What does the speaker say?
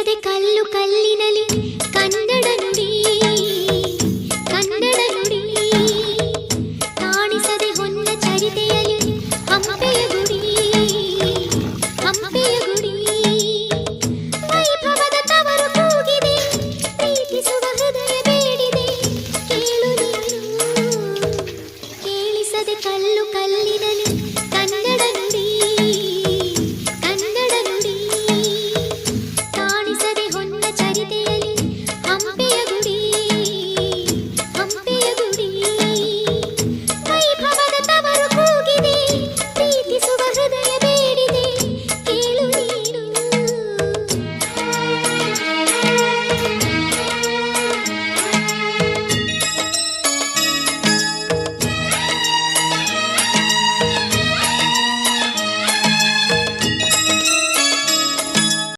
ನಿಲ್ಲದೆ ಕಲ್ಲು ಕಲ್ಲಿನಲ್ಲಿ ಕನ್ನಡ ನುಡಿ ಕನ್ನಡ ನುಡಿ. ಕಾಣಿಸದೆ ಹೊನ್ನ ಚರಿತೆಯಲಿ ಹಂಪೆಯ ಗುಡಿ ಹಂಪೆಯ ಗುಡಿ. ವೈಭವದ ತವರು ಕೂಗಿದೆ, ಪ್ರೀತಿಸುವ ಹೃದಯ ಬೇಡಿದೆ. ಕೇಳು ಕೇಳಿಸದೆ ಕಲ್ಲು ಕಲ್ಲಿನಲ್ಲಿ